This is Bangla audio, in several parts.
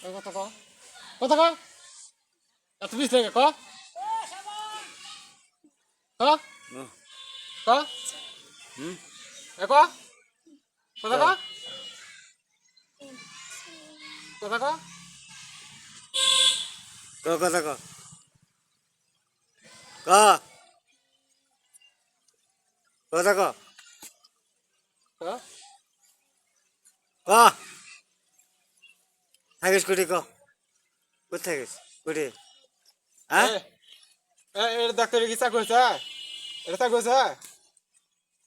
কত ক কত ক এত বিশ টাকা ক ক ক হুম এ ক কত ক কত ক ক কথা ক ক কথা ক ক ক থাকিস কুটি ক। কোথায় থাকিস কুটি হ্যাঁ? এটা ডাক্তারের কি চাকু আছে এটা চাকু আছে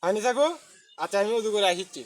হয়নি চাকু? আচ্ছা আমি উদু করে আসিচ্ছি।